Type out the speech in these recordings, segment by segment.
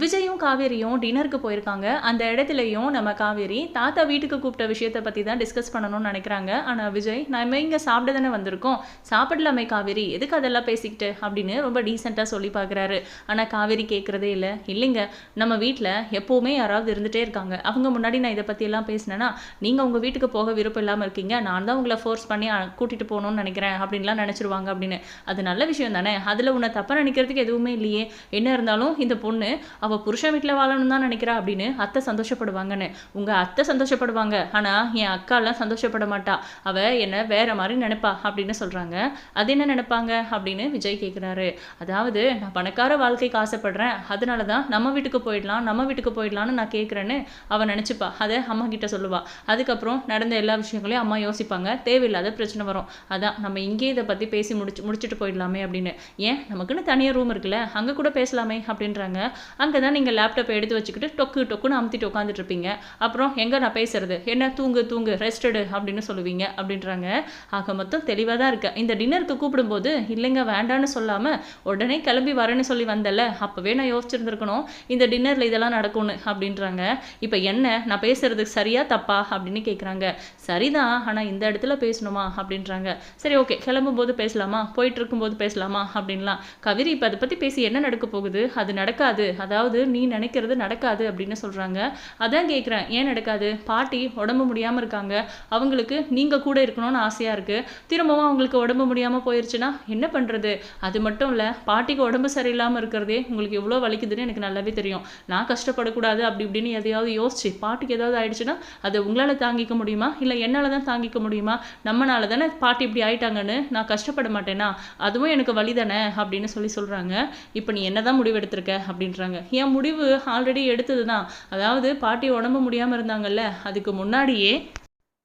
விஜயும் காவேரியும் டின்னருக்கு போயிருக்காங்க. அந்த இடத்துலையும் நம்ம காவேரி தாத்தா வீட்டுக்கு கூப்பிட்ட விஷயத்தை பற்றி தான் டிஸ்கஸ் பண்ணணும்னு நினைக்கிறாங்க. ஆனால் விஜய் நம்ம இங்கே சாப்பிட தானே வந்திருக்கோம். சாப்பிடலாமே காவேரி எதுக்கு அதெல்லாம் பேசிக்கிட்டு அப்படின்னு ரொம்ப டீசெண்டாக சொல்லி பார்க்குறாரு. ஆனால் காவேரி கேட்குறதே இல்லை. இல்லைங்க நம்ம வீட்டில் எப்போவுமே யாராவது இருந்துகிட்டே இருக்காங்க. அவங்க முன்னாடி நான் இதை பற்றியெல்லாம் பேசினேன்னா நீங்கள் உங்கள் வீட்டுக்கு போக விருப்பம் இல்லாமல் இருக்கீங்க. நான் தான் உங்களை ஃபோர்ஸ் பண்ணி கூட்டிகிட்டு போகணும்னு நினைக்கிறேன் அப்படின்லாம் நினச்சிருவாங்க அப்படின்னு. அது நல்ல விஷயம் தானே. அதில் உன்னை தப்பாக நினைக்கிறதுக்கு எதுவுமே இல்லையே. என்ன இருந்தாலும் இந்த பொண்ணு அவள் புருஷன் வீட்டில் வாழணும் தான் நினைக்கிறா அப்படின்னு அத்தை சந்தோஷப்படுவாங்கன்னு. உங்கள் அத்தை சந்தோஷப்படுவாங்க. ஆனால் என் அக்காலாம் சந்தோஷப்பட மாட்டா. அவள் என்னை வேற மாதிரி நினைப்பா அப்படின்னு சொல்கிறாங்க அது என்ன நினைப்பாங்க அப்படின்னு விஜய் கேட்குறாரு அதாவது நான் பணக்கார வாழ்க்கைக்கு ஆசைப்படுறேன். அதனால தான் நம்ம வீட்டுக்கு போயிடலாம் நம்ம வீட்டுக்கு போயிடலான்னு நான் கேட்குறேன்னு அவள் நினச்சிப்பா. அதை அம்மா கிட்ட சொல்லுவாள் அதுக்கப்புறம் நடந்த எல்லா விஷயங்களையும் அம்மா யோசிப்பாங்க. தேவையில்லாத பிரச்சனை வரும். அதான் நம்ம இங்கேயே இதை பற்றி பேசி முடிச்சு முடிச்சுட்டு போயிடலாமே அப்படின்னு. ஏன்? நமக்குன்னு தனியாக ரூம் இருக்குல்ல. அங்கே கூட பேசலாமே அப்படின்றாங்க. அங்கே தான் நீங்கள் லேப்டாப்பை எடுத்து வச்சுக்கிட்டு டொக்கு டொக்குன்னு அமுத்திட்டு உட்காந்துட்ருப்பீங்க அப்புறம் எங்கே நான் பேசுறது? என்ன தூங்கு தூங்கு ரெஸ்டடு அப்படின்னு சொல்லுவீங்க அப்படின்றாங்க. ஆக மொத்தம் தெளிவாக தான் இருக்கு. இந்த டின்னருக்கு கூப்பிடும்போது இல்லைங்க வேண்டான்னு சொல்லாமல் உடனே கிளம்பி வரேன்னு சொல்லி வந்தல அப்போவே நான் யோசிச்சிருந்துருக்கணும். இந்த டின்னரில் இதெல்லாம் நடக்கும்னு அப்படின்றாங்க. இப்போ என்ன? நான் பேசுறதுக்கு சரியா தப்பா? அப்படின்னு கேட்குறாங்க சரிதான் ஆனால் இந்த இடத்துல பேசணுமா? அப்படின்றாங்க. சரி ஓகே. கிளம்பும் போது பேசலாமா? போயிட்டு இருக்கும்போது பேசலாமா? அப்படின்லாம். கவிரி இப்போ அதை பற்றி பேசி என்ன நடக்க போகுது? அது நடக்காது. அதாவது அதாவது நீ நினைக்கிறது நடக்காது அப்படின்னு சொல்கிறாங்க அதான் கேட்குறேன் ஏன் நடக்காது? பாட்டி உடம்பு முடியாமல் இருக்காங்க. அவங்களுக்கு நீங்கள் கூட இருக்கணும்னு ஆசையாக இருக்குது திரும்பவும் அவங்களுக்கு உடம்பு முடியாமல் போயிடுச்சுன்னா என்ன பண்ணுறது அது மட்டும் இல்லை பாட்டிக்கு உடம்பு சரியில்லாமல் இருக்கிறதே உங்களுக்கு எவ்வளோ வலிக்குதுன்னு எனக்கு நல்லாவே தெரியும். நான் கஷ்டப்படக்கூடாது அப்படி இப்படின்னு எதையாவது யோசிச்சு பாட்டிக்கு ஏதாவது ஆயிடுச்சுன்னா அதை உங்களால் தாங்கிக்க முடியுமா? இல்லை என்னால் தான் தாங்கிக்க முடியுமா? நம்மளால தானே பாட்டி இப்படி ஆயிட்டாங்கன்னு நான் கஷ்டப்பட மாட்டேனா? அதுவும் எனக்கு வழி தானே? அப்படின்னு சொல்லி சொல்கிறாங்க இப்போ நீ என்ன தான் முடிவெடுத்திருக்க? அப்படின்றாங்க. என் முடிவு ஆல்ரெடி எடுத்தது தான் அதாவது பாட்டி உடம்பு முடியாமல் இருந்தாங்கல்ல அதுக்கு முன்னாடியே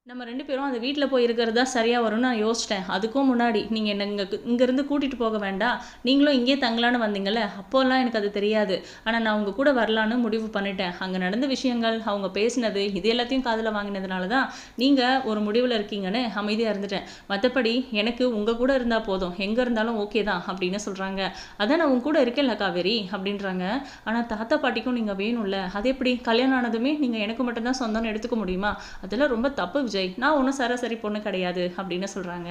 நம்ம ரெண்டு பேரும் அந்த வீட்டில் போய் இருக்கிறது தான் சரியாக வரும்னு நான் யோசிச்சிட்டேன். அதுக்கும் முன்னாடி நீங்கள் என்ன இங்கே இங்கேருந்து கூட்டிகிட்டு போக வேண்டாம். நீங்களும் இங்கேயே தங்கலான்னு வந்தீங்கல்ல அப்போல்லாம் எனக்கு அது தெரியாது. ஆனால் நான் உங்கள் கூட வரலான்னு முடிவு பண்ணிட்டேன். அங்கே நடந்த விஷயங்கள் அவங்க பேசினது இது எல்லாத்தையும் காதில் வாங்கினதுனால தான் நீங்கள் ஒரு முடிவில் இருக்கீங்கன்னு அமைதியாக இருந்துட்டேன். மற்றபடி எனக்கு உங்கள் கூட இருந்தால் போதும். எங்கே இருந்தாலும் ஓகே தான் அப்படின்னு சொல்கிறாங்க அதான் நான் உங்க கூட இருக்கேன்ல காவேரி அப்படின்றாங்க. ஆனால் தாத்தா பாட்டிக்கும் நீங்கள் வேணும்ல. அது எப்படி? கல்யாணம் ஆனதுமே நீங்கள் எனக்கு மட்டும்தான் சொந்தம்னு எடுத்துக்க முடியுமா? அதெல்லாம் ரொம்ப தப்பு விஜய். நான் ஒன்றும் சராசரி பொண்ணு கிடையாது அப்படின்னு சொல்கிறாங்க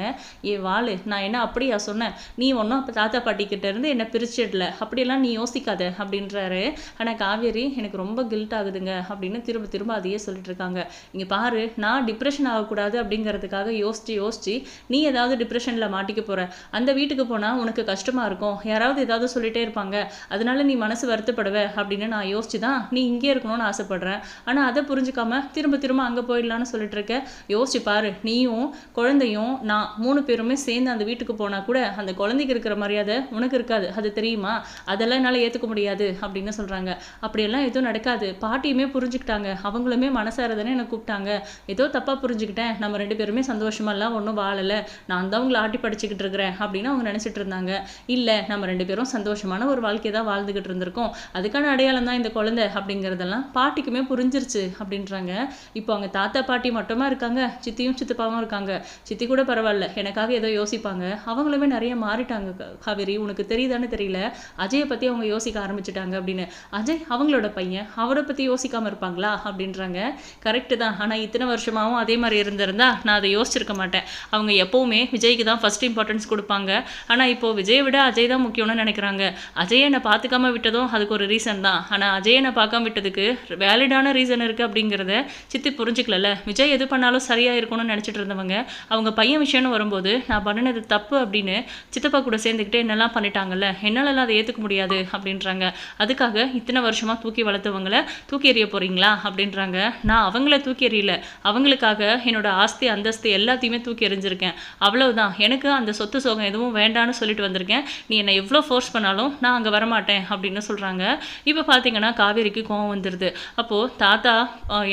ஏ வாளு நான் என்ன அப்படியா சொன்னேன்? நீ ஒன்றும் அப்போ தாத்தா பாட்டிக்கிட்ட இருந்து என்னை பிரிச்சிடல. அப்படியெல்லாம் நீ யோசிக்காத அப்படின்றாரு. ஆனால் காவேரி எனக்கு ரொம்ப கில்ட் ஆகுதுங்க அப்படின்னு திரும்ப திரும்ப அதையே சொல்லிட்டு இருக்காங்க. இங்கே பாரு நான் டிப்ரெஷன் ஆகக்கூடாது அப்படிங்கிறதுக்காக யோசிச்சு யோசிச்சு நீ ஏதாவது டிப்ரெஷனில் மாட்டிக்க போகிற அந்த வீட்டுக்கு போனால் உனக்கு கஷ்டமாக இருக்கும். யாராவது ஏதாவது சொல்லிட்டே இருப்பாங்க. அதனால நீ மனசு வருத்தப்படுவ அப்படின்னு நான் யோசிச்சு தான் நீ இங்கே இருக்கணும்னு ஆசைப்படுறேன். ஆனால் அதை புரிஞ்சுக்காம திரும்ப திரும்ப அங்கே போயிடலான்னு சொல்லிட்டு இருக்க. யோசிச்சு பாரு நீயும் குழந்தையும் நான் மூணு பேருமே சேர்ந்து அந்த வீட்டுக்கு போனால் கூட அந்த குழந்தைக்கு இருக்கிற மரியாதை உனக்கு இருக்காது. அது தெரியுமா? அதெல்லாம் என்னால் ஏற்றுக்க முடியாது அப்படின்னு சொல்கிறாங்க அப்படியெல்லாம் எதுவும் நடக்காது. பாட்டியுமே புரிஞ்சுக்கிட்டாங்க. அவங்களுமே மனசாரதானே எனக்கு என்னை கூப்பிட்டாங்க. ஏதோ தப்பாக புரிஞ்சுக்கிட்டேன். நம்ம ரெண்டு பேருமே சந்தோஷமெல்லாம் ஒன்றும் வாழலை. நான் தான் உங்களை ஆட்டி படிச்சுக்கிட்டு இருக்கிறேன் அப்படின்னு அவங்க நினச்சிட்டு இருந்தாங்க. இல்லை நம்ம ரெண்டு பேரும் சந்தோஷமான ஒரு வாழ்க்கையை தான் வாழ்ந்துக்கிட்டு இருந்திருக்கோம். அதுக்கான அடையாளம் தான் இந்த குழந்தை அப்படிங்கிறதெல்லாம் பாட்டிக்குமே புரிஞ்சிருச்சு அப்படின்றாங்க. இப்போ அவங்க தாத்தா பாட்டி மட்டுமா இருக்காங்க. சித்தியும் சித்தப்பாவும் இருக்காங்க. சித்தி கூட பரவாயில்ல. எனக்காக ஏதோ யோசிப்பாங்க. அவங்களுமே நிறைய மாறிட்டாங்க காவேரி. உனக்கு தெரியுதான்னு தெரியல. அஜயை பற்றி அவங்க யோசிக்க ஆரம்பிச்சிட்டாங்க அப்படின்னு. அஜய் அவங்களோட பையன். அவரை பற்றி யோசிக்காம இருப்பாங்களா அப்படின்றாங்க. கரெக்டு தான். ஆனால் இத்தனை வருஷமாவும் அதே மாதிரி இருந்திருந்தா நான் அதை யோசிச்சிருக்க மாட்டேன். அவங்க எப்போவுமே விஜய்க்கு தான் ஃபஸ்ட் இம்பார்ட்டன்ஸ் கொடுப்பாங்க. ஆனால் இப்போ விஜயை விட அஜய் தான் முக்கியம்னு நினைக்கிறாங்க. அஜயை என்னை பார்த்துக்காம விட்டதும் அதுக்கு ஒரு ரீசன் தான். ஆனால் அஜயை நான் பார்க்காம விட்டதுக்கு வேலிடான ரீசன் இருக்குது அப்படிங்கிறத சித்தி புரிஞ்சுக்கல விஜய் எது பண்ண பண்ணாலும் சரியாக இருக்கணும்னு நினச்சிட்டு இருந்தவங்க அவங்க பையன் விஷயம்னு வரும்போது நான் பண்ணினது தப்பு அப்படின்னு சித்தப்பா கூட சேர்ந்துக்கிட்டு என்னெல்லாம் பண்ணிட்டாங்கல்ல என்னாலலாம் அதை ஏற்றுக்க முடியாது அப்படின்றாங்க. அதுக்காக இத்தனை வருஷமாக தூக்கி வளர்த்தவங்கள தூக்கி எறிய போகிறீங்களா அப்படின்றாங்க. நான் அவங்கள தூக்கி எறியல. அவங்களுக்காக என்னோட ஆஸ்தி அந்தஸ்து எல்லாத்தையுமே தூக்கி எறிஞ்சிருக்கேன். அவ்வளவுதான். எனக்கு அந்த சொத்து சோகம் எதுவும் வேண்டான்னு சொல்லிட்டு வந்திருக்கேன். நீ என்னை எவ்வளோ ஃபோர்ஸ் பண்ணாலும் நான் அங்கே வரமாட்டேன் அப்படின்னு சொல்கிறாங்க இப்போ பார்த்தீங்கன்னா காவேரிக்கு கோவம் வந்துடுது அப்போது தாத்தா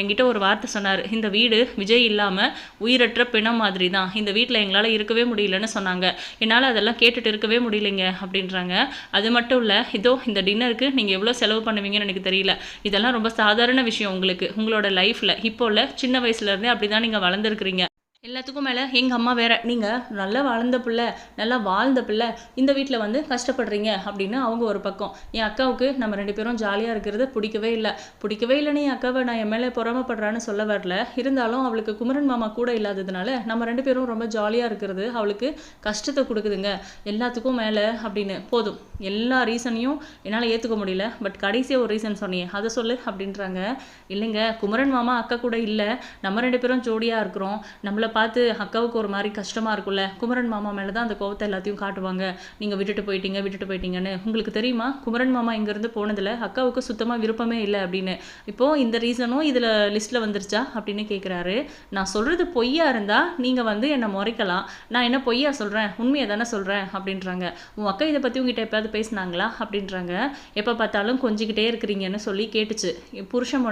என்கிட்ட ஒரு வார்த்தை சொன்னார். இந்த வீடு விஜய் இல்லாமல் உயிரற்ற பிணம் மாதிரி தான் இந்த வீட்டில் எங்களால் இருக்கவே முடியலன்னு சொன்னாங்க. என்னால் அதெல்லாம் கேட்டுட்டு இருக்கவே முடியலைங்க அப்படின்றாங்க. அது மட்டும் இல்லை இதோ இந்த டின்னருக்கு நீங்கள் எவ்வளோ செலவு பண்ணுவீங்கன்னு எனக்கு தெரியல. இதெல்லாம் ரொம்ப சாதாரண விஷயம் உங்களுக்கு. உங்களோட லைஃப்பில் இப்போ இல்லை சின்ன வயசுலேருந்தே அப்படி தான் நீங்கள் வளர்ந்துருக்கிறீங்க. எல்லாத்துக்கும் மேலே எங்கள் அம்மா வேற நீங்கள் நல்லா வளர்ந்த பிள்ளை நல்லா வாழ்ந்த பிள்ளை இந்த வீட்டில் வந்து கஷ்டப்படுறீங்க அப்படின்னு அவங்க ஒரு பக்கம். என் அக்காவுக்கு நம்ம ரெண்டு பேரும் ஜாலியாக இருக்கிறது பிடிக்கவே இல்லை. பிடிக்கவே இல்லைன்னு என் அக்காவை நான் என் மேலே பொறாமப்படுறான்னு சொல்ல வரல. இருந்தாலும் அவளுக்கு குமரன் மாமா கூட இல்லாததுனால நம்ம ரெண்டு பேரும் ரொம்ப ஜாலியாக இருக்கிறது அவளுக்கு கஷ்டத்தை கொடுக்குதுங்க. எல்லாத்துக்கும் மேலே அப்படின்னு. போதும். எல்லா ரீசனையும் என்னால் ஏற்றுக்க முடியல. பட் கடைசியாக ஒரு ரீசன் சொன்னியே அதை சொல்லு அப்படின்றாங்க. இல்லைங்க குமரன் மாமா அக்கா கூட இல்லை. நம்ம ரெண்டு பேரும் ஜோடியாக இருக்கிறோம். நம்மளை பார்த்து அக்காவுக்கு ஒரு மாதிரி கஷ்டமாக இருக்கும்ல. குமரன் மாமா மேலே தான் அந்த கோவத்தை எல்லாத்தையும் காட்டுவாங்க. நீங்கள் விட்டுட்டு போயிட்டீங்க விட்டுட்டு போயிட்டீங்கன்னு. உங்களுக்கு தெரியுமா? குமரன் மாமா இங்கேருந்து போனதில் அக்காவுக்கு சுத்தமாக விருப்பமே இல்லை அப்படின்னு. இப்போது இந்த ரீசனும் இதில் லிஸ்ட்டில் வந்துருச்சா அப்படின்னு கேட்குறாரு நான் சொல்கிறது பொய்யா இருந்தால் நீங்கள் வந்து என்னை முறைக்கலாம். நான் என்ன பொய்யா சொல்கிறேன் உண்மையை தானே சொல்கிறேன் அப்படின்றாங்க. உன் அக்கா இதை பற்றி உங்ககிட்ட எப்பயாவது பேசினாங்களா? அப்படின்றாங்க. எப்போ பார்த்தாலும் கொஞ்சிக்கிட்டே இருக்கிறீங்கன்னு சொல்லி கேட்டுச்சு. என் புருஷன்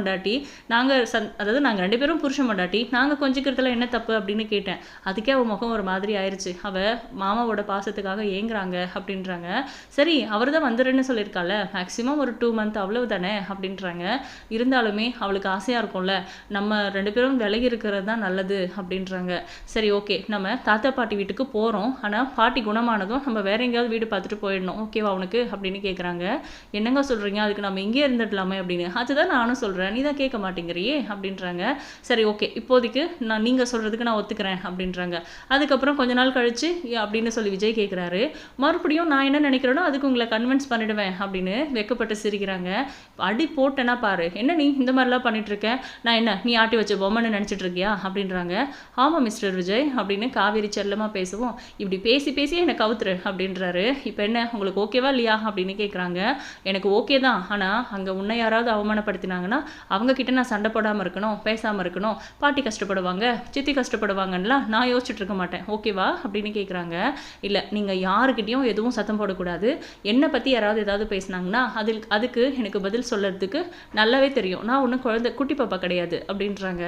நாங்கள் சந் அதாவது நாங்கள் ரெண்டு பேரும் புருஷன் மொண்டாட்டி நாங்கள் கொஞ்சிக்கிறதுல என்ன தப்பு அப்படின்னு கேட்டேன். அதுக்கே அவள் முகம் ஒரு மாதிரி ஆயிடுச்சு அவள் மாமாவோட பாசத்துக்காக ஏங்குறாங்க அப்படின்றாங்க. சரி அவர் தான் வந்துடுன்னு சொல்லியிருக்கால. மேக்ஸிமம் ஒரு டூ மந்த் அவ்வளவு தானே அப்படின்றாங்க. இருந்தாலுமே அவளுக்கு ஆசையாக இருக்கும்ல. நம்ம ரெண்டு பேரும் விலகி இருக்கிறது தான் நல்லது அப்படின்றாங்க. சரி ஓகே நம்ம தாத்தா பாட்டி வீட்டுக்கு போகிறோம் ஆனால் பாட்டி குணமானதும் நம்ம வேற எங்கேயாவது வீடு பார்த்துட்டு போயிடணும். ஓகேவா அவனுக்கு அப்படின்னு கேட்குறாங்க என்னங்க சொல்கிறீங்க அதுக்கு நம்ம இங்கே இருந்துடலாமே அப்படின்னு. அதுதான் நானும் சொல்கிறேன் நீ தான் கேட்க மாட்டேங்கிறியே அப்படின்றாங்க. சரி ஓகே இப்போதைக்கு நான் நீங்கள் சொல்கிறதுக்கு நான் ஒத்துக்கிறேன் அப்படின்றாங்க. அதுக்கப்புறம் கொஞ்ச நாள் கழிச்சு அப்படின்னு சொல்லி விஜய் கேட்குறாரு மறுபடியும் நான் என்ன நினைக்கிறேனோ அதுக்கு உங்களை கன்வின்ஸ் பண்ணிடுவேன் அப்படின்னு வெக்கப்பட்டு சிரிக்கிறாங்க. அடி போட்டேன்னா பாரு. என்ன நீ இந்த மாதிரிலாம் பண்ணிட்டு இருக்கேன் நான் என்ன நீ ஆட்டி வச்ச பொம்மைன்னு நினச்சிட்டு இருக்கியா? அப்படின்றாங்க. ஆமாம் மிஸ்டர் விஜய் அப்படின்னு காவேரி செல்லமாக பேசுவோம். இப்படி பேசி பேசி என்னை கவுத்துரு அப்படின்றாரு. இப்போ என்ன உங்களுக்கு ஓகேவா இல்லையா? அப்படின்னு கேட்குறாங்க எனக்கு ஓகே தான். ஆனால் அங்கே உன்னை யாராவது அவமானப்படுத்தினாங்கன்னா அவங்கக்கிட்ட நான் சண்டை போடாமல் இருக்கணும் பேசாமல் இருக்கணும். பாட்டி கஷ்டப்படுவாங்க சித்தி கஷ்டப்படுவாங்க போடுவாங்கன்னா நான் யோசிச்சுட்டு இருக்க மாட்டேன் ஓகேவா? அப்படின்னு கேட்குறாங்க இல்லை நீங்கள் யாருக்கிட்டேயும் எதுவும் சத்தம் போடக்கூடாது. என்னை பற்றி யாராவது ஏதாவது பேசுனாங்கன்னா அதில் அதுக்கு எனக்கு பதில் சொல்கிறதுக்கு நல்லாவே தெரியும். நான் ஒன்றும் குழந்தை குட்டி பாப்பா கிடையாது அப்படின்றாங்க.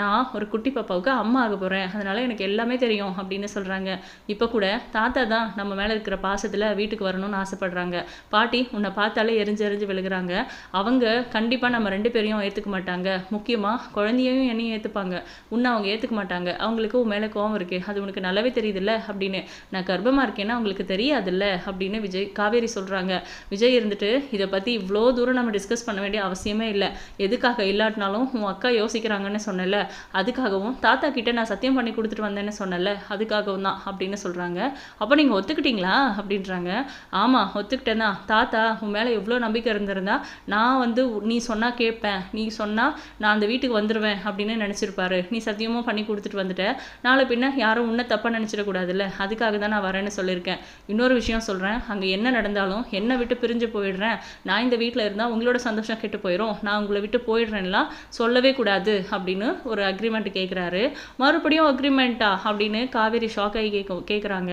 நான் ஒரு குட்டி பாப்பாவுக்கு அம்மா ஆக போகிறேன் அதனால் எனக்கு எல்லாமே தெரியும் அப்படின்னு சொல்கிறாங்க இப்போ கூட தாத்தா தான் நம்ம மேலே இருக்கிற பாசத்தில் வீட்டுக்கு வரணும்னு ஆசைப்படுறாங்க. பாட்டி உன்னை பார்த்தாலே எரிஞ்சு எரிஞ்சு விழுகிறாங்க. அவங்க கண்டிப்பாக நம்ம ரெண்டு பேரையும் ஏற்றுக்க மாட்டாங்க. முக்கியமாக குழந்தையையும் என்னையும் ஏற்றுப்பாங்க உன்னை அவங்க ஏற்றுக்க மாட்டாங்க. அவங்களுக்கு உன் மேலே கோவம் இருக்கு. அது உனக்கு நல்லாவே தெரியுதுல்ல? அப்படின்னு. நான் கர்ப்பமாக இருக்கேன்னா அவங்களுக்கு தெரியாதுல்ல? அப்படின்னு விஜய் காவேரி சொல்கிறாங்க விஜய் இருந்துட்டு இதை பற்றி இவ்வளோ தூரம் நம்ம டிஸ்கஸ் பண்ண வேண்டிய அவசியமே இல்லை. எதுக்காக இல்லாட்டினாலும் உன் அக்கா யோசிக்கிறாங்கன்னு சொன்னல அதுக்காகவும் தாத்தா கிட்டே நான் சத்தியம் பண்ணி கொடுத்துட்டு வந்தேன்னு சொன்னல அதுக்காகவும் தான் அப்படின்னு சொல்கிறாங்க அப்போ நீங்கள் ஒத்துக்கிட்டீங்களா? அப்படின்றாங்க. ஆமாம் ஒத்துக்கிட்டேன்னா. தாத்தா உன் மேலே எவ்வளோ நம்பிக்கை இருந்திருந்தா நான் வந்து நீ சொன்னால் கேட்பேன். நீ சொன்னால் நான் அந்த வீட்டுக்கு வந்துடுவேன் அப்படின்னு நினச்சிருப்பாரு. நீ சத்தியமும் பண்ணி கொடுத்துட்டு வந்துட்டேன். நாளை பின்ன யாரும் உன்னை தப்பாக நினச்சிடக்கூடாதுல்ல அதுக்காக தான் நான் வரேன்னு சொல்லியிருக்கேன். இன்னொரு விஷயம் சொல்கிறேன் அங்கே என்ன நடந்தாலும் என்னை விட்டு பிரிஞ்சு போயிடுறேன். நான் இந்த வீட்டில் இருந்தால் உங்களோட சந்தோஷம் கெட்டு போயிடும் நான் உங்களை விட்டு போயிடுறேன்லாம் சொல்லவே கூடாது அப்படின்னு ஒரு அக்ரிமெண்ட் கேட்குறாரு மறுபடியும் அக்ரிமெண்ட்டா அப்படின்னு காவேரி ஷாக் ஆகி கேட்க கேட்குறாங்க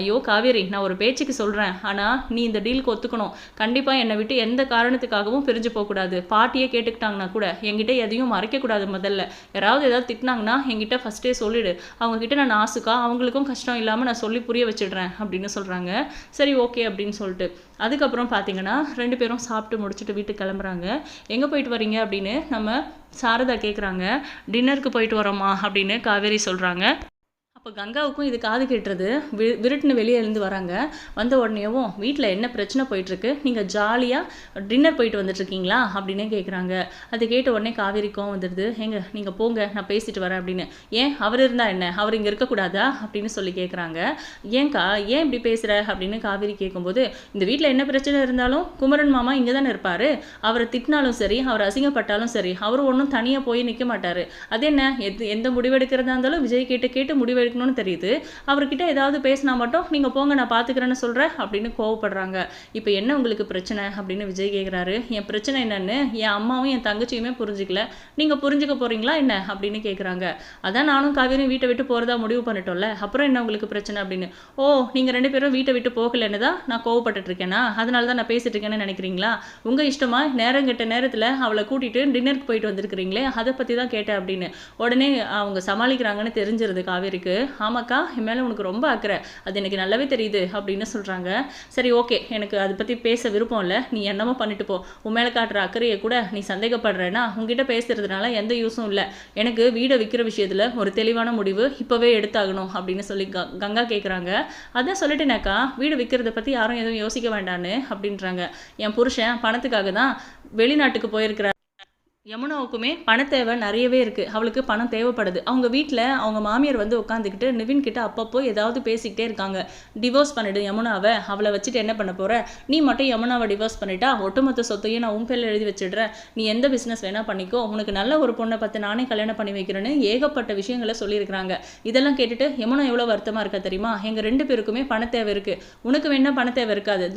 ஐயோ காவேரி நான் ஒரு பேச்சுக்கு சொல்கிறேன் ஆனால் நீ இந்த டீலுக்கு ஒத்துக்கணும். கண்டிப்பாக என்னை விட்டு எந்த காரணத்துக்காகவும் பிரிஞ்சு போகக்கூடாது பாட்டியே கேட்டுக்கிட்டாங்கன்னா கூட என்கிட்ட எதையும் மறைக்கக்கூடாது முதல்ல. யாராவது ஏதாவது திட்டினாங்கன்னா என்கிட்ட ஃபஸ்ட்டு சொல்லிடு. அவங்கக்கிட்ட நான் நாசுக்கா அவங்களுக்கும் கஷ்டம் இல்லாமல் நான் சொல்லி புரிய வச்சிடுறேன் அப்படின்னு சொல்கிறாங்க சரி ஓகே அப்படின்னு சொல்லிட்டு. அதுக்கப்புறம் பார்த்தீங்கன்னா ரெண்டு பேரும் சாப்பிட்டு முடிச்சுட்டு வீட்டுக்கு கிளம்புறாங்க. எங்கே போயிட்டு வரீங்க அப்படின்னு நம்ம சாரதா கேட்குறாங்க டின்னருக்கு போயிட்டு வரோமா அப்படின்னு காவேரி சொல்கிறாங்க அப்போ கங்காவுக்கும் இது காது கேட்டுறது வி விருட்டுன்னு வெளியே இருந்து வராங்க. வந்த உடனேவும் வீட்டில் என்ன பிரச்சனை போயிட்டுருக்கு? நீங்கள் ஜாலியாக டின்னர் போயிட்டு வந்துட்டுருக்கீங்களா? அப்படின்னே கேட்குறாங்க அது கேட்ட உடனே காவேரிக்கும் வந்துடுது. ஏங்க நீங்கள் போங்க நான் பேசிட்டு வரேன் அப்படின்னு. ஏன்? அவர் இருந்தால் என்ன? அவர் இங்கே இருக்கக்கூடாதா அப்படின்னு சொல்லி கேட்குறாங்க ஏன்க்கா ஏன் இப்படி பேசுகிற அப்படின்னு காவேரி கேட்கும்போது இந்த வீட்டில் என்ன பிரச்சனை இருந்தாலும் குமரன் மாமா இங்கே தானே இருப்பார். அவரை திட்டினாலும் சரி அவர் அசிங்கப்பட்டாலும் சரி அவர் ஒன்றும் தனியாக போய் நிற்க மாட்டார். அது என்ன எந்த முடிவெடுக்கிறதா இருந்தாலும் விஜய் கேட்டு கேட்டு முடிவெடுக்கணும்னு தெரியுது. அவர்கிட்ட ஏதாவது பேசினா மட்டும் நீங்கள் போங்க நான் பார்த்துக்கிறேன்னு சொல்கிறேன் அப்படின்னு கோவப்படுறாங்க. இப்போ என்ன உங்களுக்கு பிரச்சனை? அப்படின்னு விஜய் கேட்குறாரு என் பிரச்சனை என்னன்னு என் அம்மாவும் என் தங்கச்சியுமே புரிஞ்சிக்கல. நீங்கள் புரிஞ்சுக்க போகிறீங்களா என்ன? அப்படின்னு கேட்குறாங்க அதான் நானும் காவேரியும் வீட்டை விட்டு போகிறதா முடிவு பண்ணிட்டோம்ல. அப்புறம் என்ன உங்களுக்கு பிரச்சனை அப்படின்னு? ஓ நீங்கள் ரெண்டு பேரும் வீட்டை விட்டு போகலன்னு தான் நான் கோவப்பட்டுட்டு இருக்கேனா அதனால தான் நான் பேசிட்டு இருக்கேன்னு நினைக்கிறீங்களா? உங்கள் இஷ்டமா நேரம் கெட்ட நேரத்தில் அவளை கூட்டிகிட்டு டின்னருக்கு போயிட்டு வந்திருக்கிறீங்களே அதை பற்றி தான் கேட்டேன் அப்படின்னு. உடனே அவங்க சமாளிக்கிறாங்கன்னு தெரிஞ்சிருது காவேரிக்கு. ஆமாக்கா என் மேலே உனக்கு ரொம்ப அக்கறை. அது எனக்கு நல்லாவே தெரியுது அப்படின்னு சொல்கிறாங்க சரி ஓகே. எனக்கு அதை பற்றி பேச விருப்பம் இல்லை. நீ என்னமோ பண்ணிட்டு போ. உன் மேலே காட்டுற அக்கறையை கூட நீ சந்தேகப்படுறேன்னா உங்ககிட்ட பேசுறதுனால எந்த யூஸும் இல்லை. எனக்கு வீடை விற்கிற விஷயத்தில் ஒரு தெளிவான முடிவு இப்போவே எடுத்தாகணும் அப்படின்னு சொல்லி க கங்கா கேட்குறாங்க அதான் சொல்லிட்டேனாக்கா வீடு விற்கிறத பற்றி யாரும் எதுவும் யோசிக்க வேண்டான்னு அப்படின்றாங்க. என் புருஷன் பணத்துக்காக தான் வெளிநாட்டுக்கு போயிருக்கிறார். யமுனாவுக்குமே பண தேவை நிறையவே இருக்குது அவளுக்கு பணம் தேவைப்படுது. அவங்க வீட்டில் அவங்க மாமியார் வந்து உட்காந்துக்கிட்டு நிவின் கிட்ட அப்பப்போ ஏதாவது பேசிக்கிட்டே இருக்காங்க. டிவோர்ஸ் பண்ணிடு யமுனாவை. அவளை வச்சுட்டு என்ன பண்ண போகிற நீ மட்டும் யமுனாவை டிவோர்ஸ் பண்ணிட்டா ஒட்டுமொத்த சொத்தையும் நான் உன் பேரில் எழுதி வச்சிடுறேன். நீ எந்த பிஸ்னஸ் வேணால் பண்ணிக்கோ. உனக்கு நல்ல ஒரு பொண்ணை பார்த்து நானே கல்யாணம் பண்ணி வைக்கிறேன்னு ஏகப்பட்ட விஷயங்களை சொல்லியிருக்கிறாங்க. இதெல்லாம் கேட்டுட்டு யமுனா எவ்வளோ வருத்தமாக இருக்கா தெரியுமா? எங்கள் ரெண்டு பேருக்குமே பண தேவை இருக்குது உனக்கு வேணால் பண தேவை இருக்காது.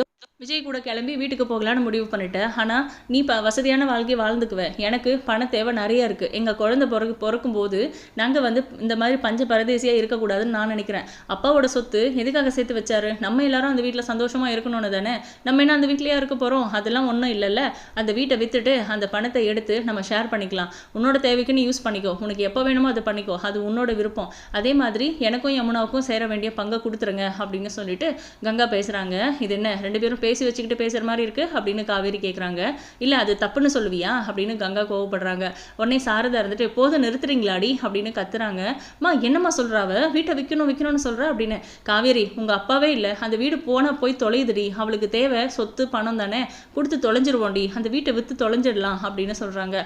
விஜய் கூட கிளம்பி வீட்டுக்கு போகலான்னு முடிவு பண்ணிட்டேன் ஆனால் நீ ப வசதியான வாழ்க்கை வாழ்ந்துக்குவ. எனக்கு பண தேவை நிறைய இருக்குது எங்கள் குழந்தை பிறகு பிறக்கும் போது நாங்கள் வந்து இந்த மாதிரி பஞ்ச பரதேசியாக இருக்கக்கூடாதுன்னு நான் நினைக்கிறேன். அப்பாவோட சொத்து எதுக்காக சேர்த்து வச்சாரு? நம்ம எல்லாரும் அந்த வீட்டில் சந்தோஷமாக இருக்கணும்னு தானே? நம்ம என்ன அந்த வீட்லேயே இருக்க போகிறோம் அதெல்லாம் ஒன்றும் இல்லைல்ல. அந்த வீட்டை விற்றுட்டு அந்த பணத்தை எடுத்து நம்ம ஷேர் பண்ணிக்கலாம். உன்னோட தேவைக்கு நீ யூஸ் பண்ணிக்கோ. உனக்கு எப்போ வேணுமோ அதை பண்ணிக்கோ. அது உன்னோட விருப்பம். அதே மாதிரி எனக்கும் யமுனாவுக்கும் சேர வேண்டிய பங்கை கொடுத்துருங்க அப்படின்னு சொல்லிட்டு கங்கா பேசுகிறாங்க இது என்ன? ரெண்டு பேரும் பேசி வச்சுக்கிட்டு பேசுகிற மாதிரி இருக்குது அப்படின்னு காவேரி கேட்குறாங்க இல்லை அது தப்புன்னு சொல்லுவியா? அப்படின்னு கங்கா கோவப்படுறாங்க. உடனே சாரதா இருந்துட்டு எப்போதும் நிறுத்துறீங்களாடி? அப்படின்னு கத்துறாங்க. மா என்னம்மா சொல்கிறாவ வீட்டை விற்கணும் விற்கணும்னு சொல்கிறா அப்படின்னு. காவேரி உங்கள் அப்பாவே இல்லை. அந்த வீடு போனால் போய் தொலையுதுடி. அவளுக்கு தேவை சொத்து பணம் தானே. கொடுத்து தொலைஞ்சிருவோண்டி அந்த வீட்டை விற்று தொலைஞ்சிடலாம் அப்படின்னு சொல்கிறாங்க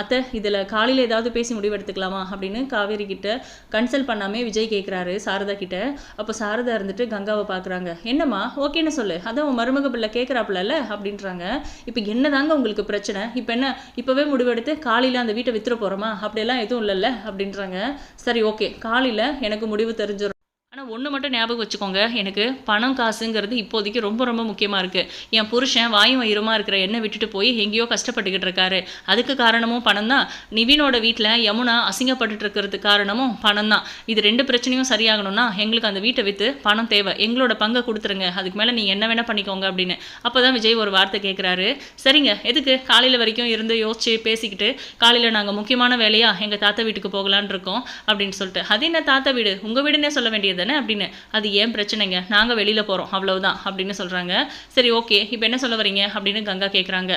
அத்தை இதில் காலையில் ஏதாவது பேசி முடிவெடுத்துக்கலாமா அப்படின்னு காவேரி கிட்ட கன்சல்ட் பண்ணாமே விஜய் கேட்குறாரு சாரதா கிட்ட. அப்போ சாரதா இருந்துட்டு கங்காவை பார்க்குறாங்க என்னம்மா ஓகேன்னு சொல்லு. அதான் உன் மருமக பிள்ளை கேட்குறாப்புல அப்படின்றாங்க. இப்போ என்னதாங்க உங்களுக்கு பிரச்சனை? இப்போ என்ன? இப்போவே முடிவெடுத்து காலையில் அந்த வீட்டை வித்துற போகிறோமா அப்படியெல்லாம் எதுவும் இல்லைல்ல? அப்படின்றாங்க. சரி ஓகே. காலையில் எனக்கு முடிவு தெரிஞ்சிடும் ஆனால் ஒன்று மட்டும் ஞாபகம் வச்சுக்கோங்க. எனக்கு பணம் காசுங்கிறது இப்போதைக்கு ரொம்ப ரொம்ப முக்கியமாக இருக்குது என் புருஷன் வாயும் வயிறுமா இருக்கிற என்னை விட்டுட்டு போய் எங்கேயோ கஷ்டப்பட்டுக்கிட்டு இருக்காரு. அதுக்கு காரணமும் பணம் தான். நிவினோட வீட்டில் யமுனா அசிங்கப்பட்டுட்டு இருக்கிறதுக்கு காரணமும் பணம் தான். இது ரெண்டு பிரச்சனையும் சரியாகணும்னா எங்களுக்கு அந்த வீட்டை விற்று பணம் தேவை. எங்களோட பங்கை கொடுத்துருங்க. அதுக்கு மேலே நீ என்ன வேணால் பண்ணிக்கோங்க அப்படின்னு. அப்போ தான் விஜய் ஒரு வார்த்தை கேட்குறாரு சரிங்க எதுக்கு? காலையில் வரைக்கும் இருந்து யோசிச்சு பேசிக்கிட்டு காலையில் நாங்கள் முக்கியமான வேலையாக எங்கள் தாத்தா வீட்டுக்கு போகலான் இருக்கோம் அப்படின்னு சொல்லிட்டு. அது என்ன தாத்தா வீடு? உங்கள் வீடுன்னே சொல்ல வேண்டியது. தானே அப்படின்னு. அது ஏன் பிரச்சனைங்க? நாங்கள் வெளியில் போகிறோம் அவ்வளவுதான் அப்படின்னு சொல்கிறாங்க சரி ஓகே. இப்போ என்ன சொல்ல வரீங்க? அப்படின்னு கங்கா கேட்குறாங்க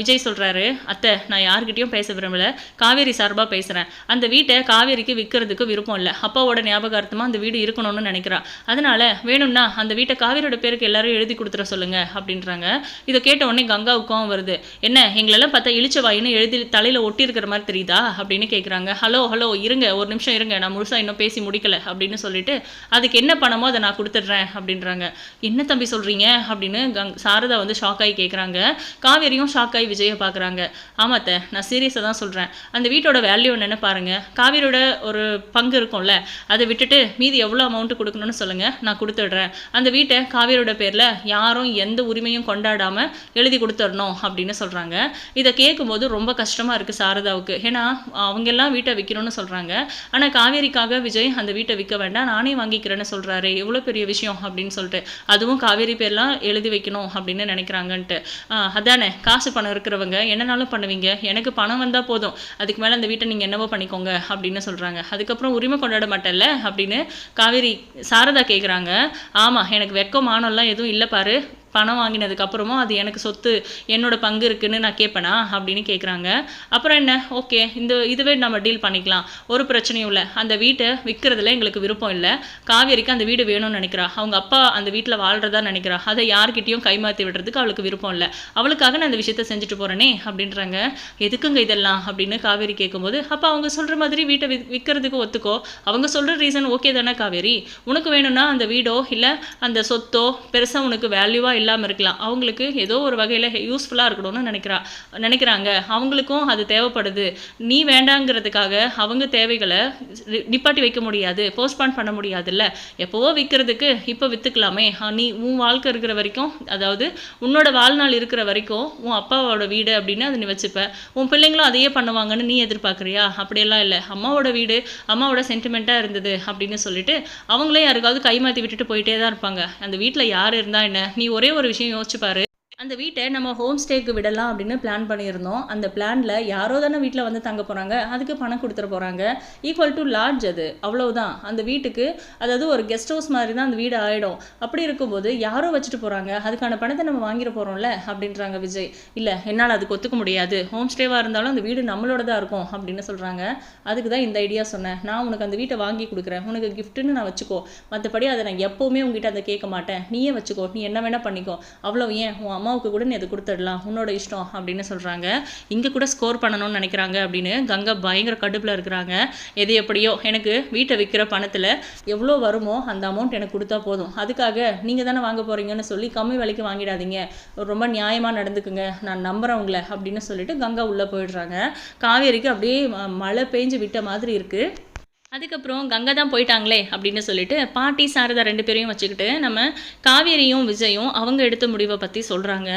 விஜய் சொல்கிறாரு அத்தை நான் யார்கிட்டையும் பேச விரும்பல. காவேரி சார்பாக பேசுகிறேன் அந்த வீட்டை காவேரிக்கு விற்கிறதுக்கு விருப்பம் இல்லை. அப்பாவோட ஞாபகார்த்தமாக அந்த வீடு இருக்கணும்னு நினைக்கிறா. அதனால வேணும்னா அந்த வீட்டை காவேரியோட பேருக்கு எல்லாரும் எழுதி கொடுத்துட சொல்லுங்க அப்படின்றாங்க. இதை கேட்ட உடனே கங்காவுக்கும் வருது. என்ன எங்களெல்லாம் பார்த்தா இழிச்ச வாயின்னு எழுதி தலையில் ஒட்டி இருக்கிற மாதிரி தெரியுதா? அப்படின்னு கேட்குறாங்க ஹலோ ஹலோ இருங்க. ஒரு நிமிஷம் இருங்க. நான் முழுசாக இன்னும் பேசி முடிக்கல அப்படின்னு சொல்லிட்டு அதுக்கு என்ன பணமோ அதை நான் கொடுத்துட்றேன் அப்படின்றாங்க. என்ன தம்பி சொல்கிறீங்க அப்படின்னு கங் சாரதா வந்து ஷாக் ஆகி கேட்குறாங்க காவேரியும் ஷாக் ஆகி விஜயை பார்க்குறாங்க ஆமாத்த நான் சீரியஸாக தான் சொல்கிறேன் அந்த வீட்டோட வேல்யூ என்னென்னு பாருங்கள் காவேரியோட ஒரு பங்கு இருக்கும்ல அதை விட்டுட்டு மீதி எவ்வளோ அமௌண்ட்டு கொடுக்கணும்னு சொல்லுங்கள் நான் கொடுத்துட்றேன். அந்த வீட்டை காவேரியோட பேரில் யாரும் எந்த உரிமையும் கொண்டாடாமல் எழுதி கொடுத்துடணும் அப்படின்னு சொல்கிறாங்க இதை கேட்கும்போது ரொம்ப கஷ்டமாக இருக்குது சாரதாவுக்கு. ஏன்னா அவங்கெல்லாம் வீட்டை விற்கணும்னு சொல்கிறாங்க ஆனால் காவேரிக்காக விஜய் அந்த வீட்டை விற்க வேண்டாம். நானே வாங்கிக்கிறேன்னு சொல்கிறாரு எவ்வளோ பெரிய விஷயம் அப்படின்னு சொல்லிட்டு. அதுவும் காவேரி பேர்லாம் எழுதி வைக்கணும் அப்படின்னு நினைக்கிறாங்கன்ட்டு. அதானே? காசு பணம் இருக்கிறவங்க என்னனாலும் பண்ணுவீங்க. எனக்கு பணம் வந்தால் போதும். அதுக்கு மேலே அந்த வீட்டை நீங்கள் என்னவோ பண்ணிக்கோங்க அப்படின்னு சொல்கிறாங்க அதுக்கப்புறம் உரிமை கொண்டாட மாட்டேல்ல அப்படின்னு காவேரி சாரதா கேட்குறாங்க ஆமாம் எனக்கு வெக்கம் மானம்லாம் எதுவும் இல்லை பாரு. பணம் வாங்கினதுக்கப்புறமும் அது எனக்கு சொத்து என்னோட பங்கு இருக்குன்னு நான் கேட்பேனா? அப்படின்னு கேட்குறாங்க அப்புறம் என்ன? ஓகே இந்த இதுவே நம்ம டீல் பண்ணிக்கலாம். ஒரு பிரச்சனையும் இல்லை. அந்த வீட்டை விற்கிறதுல எங்களுக்கு விருப்பம் இல்லை. காவேரிக்கு அந்த வீடு வேணும்னு நினைக்கிறா. அவங்க அப்பா அந்த வீட்டில் வாழ்கிறதா நினைக்கிறா. அதை யார்கிட்டையும் கைமாற்றி விடுறதுக்கு அவளுக்கு விருப்பம் இல்லை. அவளுக்காக நான் அந்த விஷயத்த செஞ்சுட்டு போகிறேனே அப்படின்றாங்க. எதுக்குங்க இதெல்லாம்? அப்படின்னு காவேரி கேட்கும்போது அப்போ அவங்க சொல்கிற மாதிரி வீட்டை வி விற்கிறதுக்கு ஒத்துக்கோ. அவங்க சொல்கிற ரீசன் ஓகே தானே காவேரி? உனக்கு வேணும்னா அந்த வீடோ இல்லை அந்த சொத்தோ பெருசாக உனக்கு வேல்யூவாக இல்லாமல் இருக்கலாம். அவங்களுக்கு ஏதோ ஒரு வகையில் யூஸ்ஃபுல்லாக இருக்கணும்னு நினைக்கிறா நினைக்கிறாங்க. அவங்களுக்கும் அது தேவைப்படுது. நீ வேண்டாங்கிறதுக்காக அவங்க தேவைகளை நிப்பாட்டி வைக்க முடியாது. போஸ்ட்பான் பண்ண முடியாதுல்ல. எப்போவோ விற்கிறதுக்கு இப்போ விற்றுக்கலாமே நீ உன் வாழ்க்கை இருக்கிற வரைக்கும் அதாவது உன்னோட வாழ்நாள் இருக்கிற வரைக்கும் உன் அப்பாவோட வீடு அப்படின்னு அதை நீ வச்சுப்ப. உன் பிள்ளைங்களும் அதையே பண்ணுவாங்கன்னு நீ எதிர்பார்க்குறியா? அப்படியெல்லாம் இல்லை. அம்மாவோட வீடு அம்மாவோட சென்டிமெண்ட்டாக இருந்தது அப்படின்னு சொல்லிட்டு அவங்களே யாருக்காவது கைமாற்றி விட்டுட்டு போயிட்டே தான் இருப்பாங்க. அந்த வீட்டில் யார் இருந்தால் என்ன? நீ ஒரே ஒரு விஷயம் யோசிச்சு பாரு அந்த வீட்டை நம்ம ஹோம் ஸ்டேக்கு விடலாம் அப்படின்னு பிளான் பண்ணியிருந்தோம். அந்த பிளானில் யாரோ தானே வீட்டில் வந்து தங்க போகிறாங்க அதுக்கு பணம் கொடுத்துட போகிறாங்க ஈக்குவல் டு லாட்ஜ் அது. அவ்வளோதான் அந்த வீட்டுக்கு அதாவது ஒரு கெஸ்ட் ஹவுஸ் மாதிரி தான் அந்த வீடு ஆகிடும் அப்படி இருக்கும்போது யாரோ வச்சுட்டு போகிறாங்க அதுக்கான பணத்தை நம்ம வாங்கிட போகிறோம்ல அப்படின்றாங்க விஜய். இல்லை என்னால் அதுக்கு ஒத்துக்க முடியாது. ஹோம் ஸ்டேவாக இருந்தாலும் அந்த வீடு நம்மளோட தான் இருக்கும் அப்படின்னு சொல்கிறாங்க அதுக்கு தான் இந்த ஐடியா சொன்னேன். நான் உனக்கு அந்த வீட்டை வாங்கி கொடுக்குறேன். உனக்கு கிஃப்ட்டுன்னு நான் வச்சுக்கோ. மற்றபடி அதை நான் எப்போவுமே உங்ககிட்ட அதை கேட்க மாட்டேன். நீயே வச்சுக்கோ. நீ என்ன வேணால் பண்ணிக்கோ. அவ்வளோ ஏன்? உன் அம்மாவுக்கு கூட நீ அதை கொடுத்துடலாம். உன்னோட இஷ்டம் அப்படின்னு சொல்கிறாங்க இங்கே கூட ஸ்கோர் பண்ணணும்னு நினைக்கிறாங்க அப்படின்னு கங்கா பயங்கர கடுப்பில் இருக்கிறாங்க. எது எப்படியோ எனக்கு வீட்டை விற்கிற பணத்தில் எவ்வளோ வருமோ அந்த அமௌண்ட் எனக்கு கொடுத்தா போதும். அதுக்காக நீங்கள் தானே வாங்க போகிறீங்கன்னு சொல்லி கம்மி விலைக்கு வாங்கிடாதீங்க. ரொம்ப நியாயமாக நடந்துக்குங்க. நான் நம்புகிறேன் உங்களை அப்படின்னு சொல்லிட்டு கங்கா உள்ளே போயிடுறாங்க. காவேரிக்கு அப்படியே ம- மழை பெஞ்சு விட்ட மாதிரி இருக்குது அதுக்கப்புறம் கங்கை தான் போயிட்டாங்களே அப்படின்னு சொல்லிட்டு பாட்டி சாரதா ரெண்டு பேரையும் வச்சுக்கிட்டு நம்ம காவேரியும் விஜயும் அவங்க எடுத்த முடிவை பற்றி சொல்கிறாங்க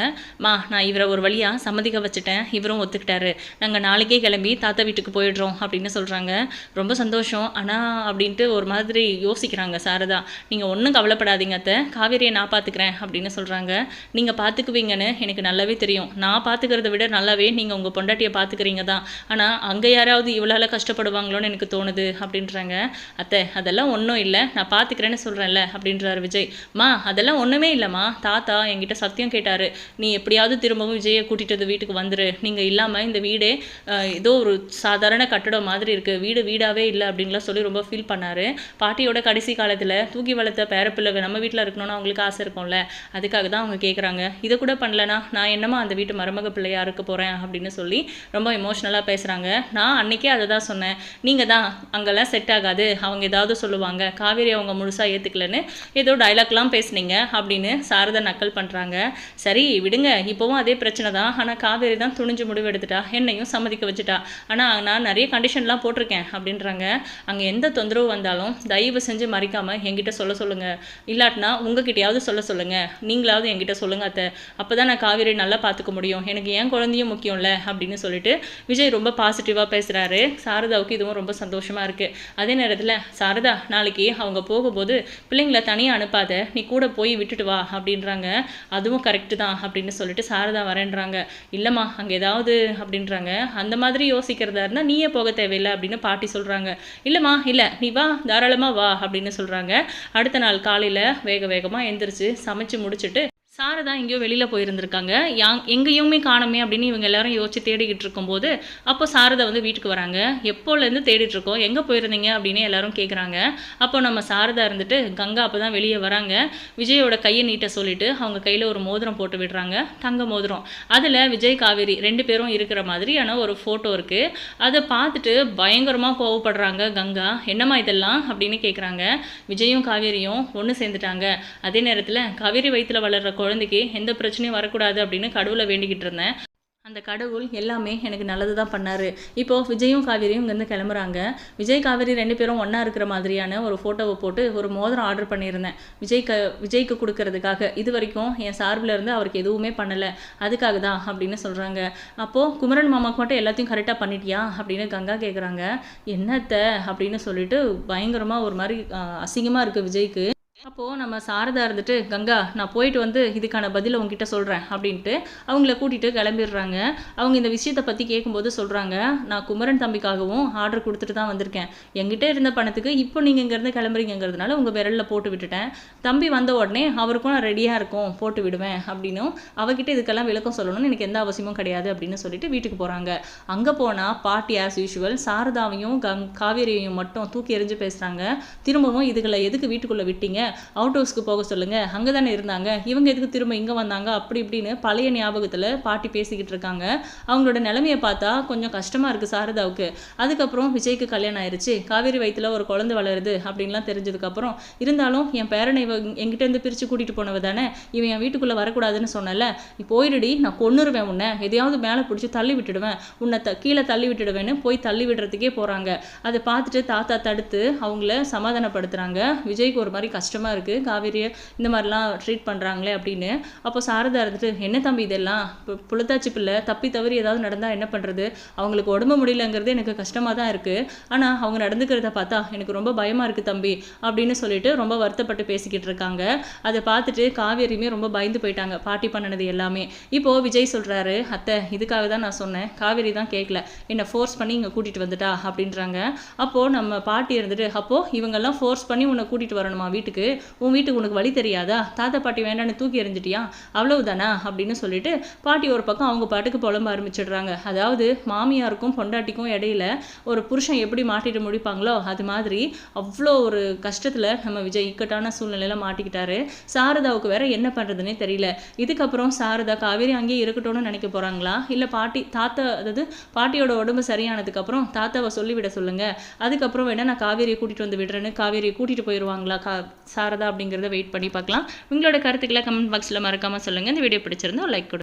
மா நான் இவரை ஒரு வழியாக சம்மதிக்க வச்சுட்டேன். இவரும் ஒத்துக்கிட்டாரு. நாங்கள் நாளைக்கே கிளம்பி தாத்தா வீட்டுக்கு போயிடுறோம் அப்படின்னு சொல்கிறாங்க ரொம்ப சந்தோஷம். ஆனால் அப்படின்ட்டு ஒரு மாதிரி யோசிக்கிறாங்க சாரதா. நீங்கள் ஒன்றும் கவலைப்படாதீங்க அத்தை. காவேரியை நான் பார்த்துக்கிறேன் அப்படின்னு சொல்கிறாங்க நீங்கள் பார்த்துக்குவீங்கன்னு எனக்கு நல்லாவே தெரியும். நான் பார்த்துக்கிறத விட நல்லாவே நீங்கள் உங்கள் பொண்டாட்டியை பார்த்துக்கிறீங்க தான். ஆனால் அங்கே யாராவது இவ்வளோ கஷ்டப்படுவாங்களோன்னு எனக்கு தோணுது அப்படின்னு அப்படின்றாங்க. அத்தை அதெல்லாம் ஒன்றும் இல்லை. நான் பார்த்துக்கிறேன்னு சொல்கிறேன்ல அப்படின்றாரு விஜய். மா அதெல்லாம் ஒன்றுமே இல்லைம்மா. தாத்தா என்கிட்ட சத்தியம் கேட்டார். நீ எப்படியாவது திரும்பவும் விஜயை கூட்டிகிட்டு வந்து வீட்டுக்கு வந்துரு. நீங்கள் இல்லாமல் இந்த வீடே ஏதோ ஒரு சாதாரண கட்டடம் மாதிரி இருக்குது வீடு வீடாகவே இல்லை அப்படின்லாம் சொல்லி ரொம்ப ஃபீல் பண்ணார். பாட்டியோட கடைசி காலத்தில் தூக்கி வளர்த்த பேரப்பிள்ளை நம்ம வீட்டில் இருக்கணும்னு அவங்களுக்கு ஆசை இருக்கும்ல. அதுக்காக தான் அவங்க கேட்குறாங்க இதை கூட பண்ணலனா நான் என்னமா அந்த வீட்டு மருமக பிள்ளையாக இருக்க போகிறேன் அப்படின்னு சொல்லி ரொம்ப எமோஷ்னலாக பேசுகிறாங்க நான் அன்றைக்கே அதை தான் சொன்னேன். நீங்கள் தான் அங்கெல்லாம் செட் ஆகாது. அவங்க ஏதாவது சொல்லுவாங்க காவேரி அவங்க முழுசாக ஏற்றுக்கலன்னு ஏதோ டைலாக்லாம் பேசுனீங்க அப்படின்னு சாரதா நக்கல் பண்ணுறாங்க சரி விடுங்க. இப்போவும் அதே பிரச்சனை தான். ஆனால் காவேரி தான் துணிஞ்சு முடிவு எடுத்துட்டா என்னையும் சம்மதிக்க வச்சுட்டா. ஆனால் நான் நிறைய கண்டிஷன்லாம் போட்டிருக்கேன் அப்படின்றாங்க. அங்கே எந்த தொந்தரவு வந்தாலும் தயவு செஞ்சு மறைக்காமல் என்கிட்ட சொல்ல சொல்லுங்கள் இல்லாட்டினா உங்ககிட்டயாவது சொல்ல சொல்லுங்கள் நீங்களாவது என்கிட்ட சொல்லுங்க அத்தை. அப்போ தான் நான் காவேரி நல்லா பார்த்துக்க முடியும். எனக்கு என் குழந்தையும் முக்கியம்ல அப்படின்னு சொல்லிட்டு விஜய் ரொம்ப பாசிட்டிவாக பேசுகிறாரு சாரதாவுக்கு இதுவும் ரொம்ப சந்தோஷமாக இருக்குது அதே நேரத்தில் சாரதா நாளைக்கு அவங்க போகும்போது பிள்ளைங்களை தனியாக அனுப்பாத நீ கூட போய் விட்டுட்டு வா அப்படின்றாங்க. அதுவும் கரெக்டு தான் அப்படின்னு சொல்லிட்டு சாரதா வரேன்றாங்க. இல்லைம்மா அங்கே ஏதாவது அப்படின்றாங்க. அந்த மாதிரி யோசிக்கிறதா இருந்தால் நீயே போக தேவையில்லை அப்படின்னு பாட்டி சொல்கிறாங்க இல்லைம்மா இல்லை நீ வா தாராளமாக வா அப்படின்னு சொல்கிறாங்க அடுத்த நாள் காலையில் வேக வேகமாக எந்திரிச்சு சமைச்சு முடிச்சுட்டு சாரதா எங்கேயோ வெளியில் போயிருந்திருக்காங்க. யாங் எங்கேயுமே காணோமே அப்படின்னு இவங்க எல்லாரும் யோசிச்சு தேடிக்கிட்டு இருக்கும்போது அப்போ சாரதா வந்து வீட்டுக்கு வராங்க. எப்போலேருந்து தேடிட்டுருக்கோம் எங்கே போயிருந்தீங்க? அப்படின்னு எல்லாரும் கேட்குறாங்க அப்போ நம்ம சாரதா இருந்துட்டு கங்கா அப்போ தான் வெளியே வராங்க. விஜயோட கையை நீட்ட சொல்லிட்டு அவங்க கையில் ஒரு மோதிரம் போட்டு விடுறாங்க. தங்க மோதிரம். அதில் விஜய் காவேரி ரெண்டு பேரும் இருக்கிற மாதிரியான ஒரு ஃபோட்டோ இருக்குது அதை பார்த்துட்டு பயங்கரமாக கோவப்படுறாங்க கங்கா. என்னம்மா இதெல்லாம்? அப்படின்னு கேட்குறாங்க விஜயும் காவேரியும் ஒன்று சேர்ந்துட்டாங்க. அதே நேரத்தில் காவேரி வயிற்றில் வளர்கிற குழந்தைக்கு எந்த பிரச்சனையும் வரக்கூடாது அப்படின்னு கடவுளை வேண்டிக்கிட்டு இருந்தேன். அந்த கடவுள் எல்லாமே எனக்கு நல்லது தான் பண்ணார். இப்போது விஜயும் காவேரியும் இங்கேருந்து கிளம்புறாங்க. விஜய் காவேரி ரெண்டு பேரும் ஒன்றா இருக்கிற மாதிரியான ஒரு ஃபோட்டோவை போட்டு ஒரு மோதிரம் ஆர்டர் பண்ணியிருந்தேன். விஜய் க விஜய்க்கு கொடுக்கறதுக்காக. இது வரைக்கும் என் சார்பில் இருந்து அவருக்கு எதுவுமே பண்ணலை. அதுக்காக தான் அப்படின்னு சொல்கிறாங்க அப்போது குமரன் மாமாவுக்கு மட்டும் எல்லாத்தையும் கரெக்டாக பண்ணிட்டியா அப்படின்னு கங்கா கேட்குறாங்க என்னத்த அப்படின்னு சொல்லிட்டு பயங்கரமாக ஒரு மாதிரி அசிங்கமாக இருக்குது விஜய்க்கு. அப்போது நம்ம சாரதா இருந்துட்டு கங்கா நான் போயிட்டு வந்து இதுக்கான பதிலை உங்ககிட்ட சொல்கிறேன் அப்படின்ட்டு அவங்கள கூட்டிகிட்டு கிளம்பிடுறாங்க. அவங்க இந்த விஷயத்தை பற்றி கேட்கும்போது சொல்கிறாங்க நான் குமரன் தம்பிக்காகவும் ஆர்டர் கொடுத்துட்டு தான் வந்திருக்கேன். எங்கிட்ட இருந்த பணத்துக்கு இப்போ நீங்கள் இங்கேருந்து கிளம்புறீங்கிறதுனால உங்கள் விரலில் போட்டு விட்டுட்டேன். தம்பி வந்த உடனே அவருக்கும் நான் ரெடியாக இருக்கும் போட்டு விடுவேன் அப்படின்னும். அவகிட்ட இதுக்கெல்லாம் விளக்கம் சொல்லணும்னு எனக்கு எந்த அவசியமும் கிடையாது அப்படின்னு சொல்லிட்டு வீட்டுக்கு போகிறாங்க அங்கே போனால் பாட்டி ஆஸ் யூஷுவல் சாரதாவையும் கங் காவேரியையும் மட்டும் தூக்கி எறிஞ்சு பேசுகிறாங்க திரும்பவும் இதுகளை எதுக்கு வீட்டுக்குள்ளே விட்டீங்க? அவுட் ஹவுஸ்க்கு போக சொல்லுங்க. அங்கே தானே இருந்தாங்க. இவங்க எதுக்கு திரும்ப இங்கே வந்தாங்க? அப்படி இப்படின்னு பழைய ஞாபகத்தில் பாட்டி பேசிக்கிட்டு இருக்காங்க. அவங்களோட நிலைமையை பார்த்தா கொஞ்சம் கஷ்டமாக இருக்குது சாரதாவுக்கு. அதுக்கப்புறம் விஜய்க்கு கல்யாணம் ஆயிடுச்சு காவேரி வயித்துல ஒரு குழந்தை வளருது அப்படின்லாம் தெரிஞ்சதுக்கப்புறம் இருந்தாலும் என் பேரனை இவ எங்கிட்டேருந்து பிரித்து கூட்டிகிட்டு போனவ தானே? இவன் என் வீட்டுக்குள்ளே வரக்கூடாதுன்னு சொன்னல நீ போயிடுடி நான் கொன்னுருவேன் உன்னை. எதையாவது மேலே பிடிச்சி தள்ளி விட்டுடுவேன். உன்னை த கீழே தள்ளி விட்டுடுவேன்னு போய் தள்ளி விடுறதுக்கே போகிறாங்க அதை பார்த்துட்டு தாத்தா தடுத்து அவங்கள சமாதானப்படுத்துகிறாங்க விஜய்க்கு ஒரு மாதிரி கஷ்டம் கஷ்டமாக இருக்குது காவேரியை இந்த மாதிரிலாம் ட்ரீட் பண்ணுறாங்களே அப்படின்னு. அப்போ சாரதா இருந்துட்டு என்ன தம்பி இதெல்லாம்? இப்போ புழுத்தாச்சி பிள்ளை தப்பி தவறி ஏதாவது நடந்தால் என்ன பண்ணுறது அவங்களுக்கு உடம்பு முடியலங்கிறது எனக்கு கஷ்டமாக தான் இருக்குது ஆனால் அவங்க நடந்துக்கிறத பார்த்தா எனக்கு ரொம்ப பயமாக இருக்குது தம்பி அப்படின்னு சொல்லிட்டு ரொம்ப வருத்தப்பட்டு பேசிக்கிட்டு இருக்காங்க. அதை பார்த்துட்டு காவேரியுமே ரொம்ப பயந்து போயிட்டாங்க. பாட்டி பண்ணினது எல்லாமே. இப்போது விஜய் சொல்கிறாரு அத்தை இதுக்காக தான் நான் சொன்னேன். காவேரி தான் கேட்கல என்னை ஃபோர்ஸ் பண்ணி இங்கே கூட்டிகிட்டு வந்துட்டா அப்படின்றாங்க. அப்போது நம்ம பாட்டி இருந்துட்டு அப்போது இவங்கெல்லாம் ஃபோர்ஸ் பண்ணி உன்னை கூட்டிகிட்டு வரணுமா வீட்டுக்கு? உன் வீட்டுக்கு உனக்கு வழி தெரியாதா? தாத்தா பாட்டி வேண்டான்னு தூக்கி எறிஞ்சிட்டியா? அவ்வளவுதானா? அப்படின்னு சொல்லிட்டு பாட்டி ஒரு பக்கம் அவங்க பாட்டுக்கு புலம்ப ஆரம்பிச்சிடுறாங்க. அதாவது மாமியாருக்கும் பொண்டாட்டிக்கும் இடையில ஒரு புருஷன் எப்படி மாட்டிட்டு முடிப்பாங்களோ அது மாதிரி அவ்வளோ ஒரு கஷ்டத்தில் நம்ம விஜய் இக்கட்டான சூழ்நிலையில் மாட்டிக்கிட்டாரு. சாரதாவுக்கு வேற என்ன பண்ணுறதுனே தெரியல. இதுக்கப்புறம் சாரதா காவேரி அங்கேயே இருக்கட்டும்னு நினைக்க போகிறாங்களா இல்லை பாட்டி தாத்தா அதாவது பாட்டியோட உடம்பு சரியானதுக்கப்புறம் தாத்தாவை சொல்லிவிட சொல்லுங்க. அதுக்கப்புறம் வேணா நான் காவேரியை கூட்டிகிட்டு வந்து விடுறேன்னு காவேரியை கூட்டிகிட்டு போயிடுவாங்களா கா சாரதா அப்படிங்கிறத வெயிட் பண்ணி பார்க்கலாம். உங்களோட கருத்துக்களை கமெண்ட் பாக்ஸில் மறக்காமல் சொல்லுங்கள் இந்த வீடியோ பிடிச்சிருந்தா லைக் கொடுங்க.